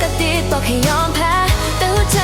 กระติดบอกให้ยอมแพ้แต่หัวใจ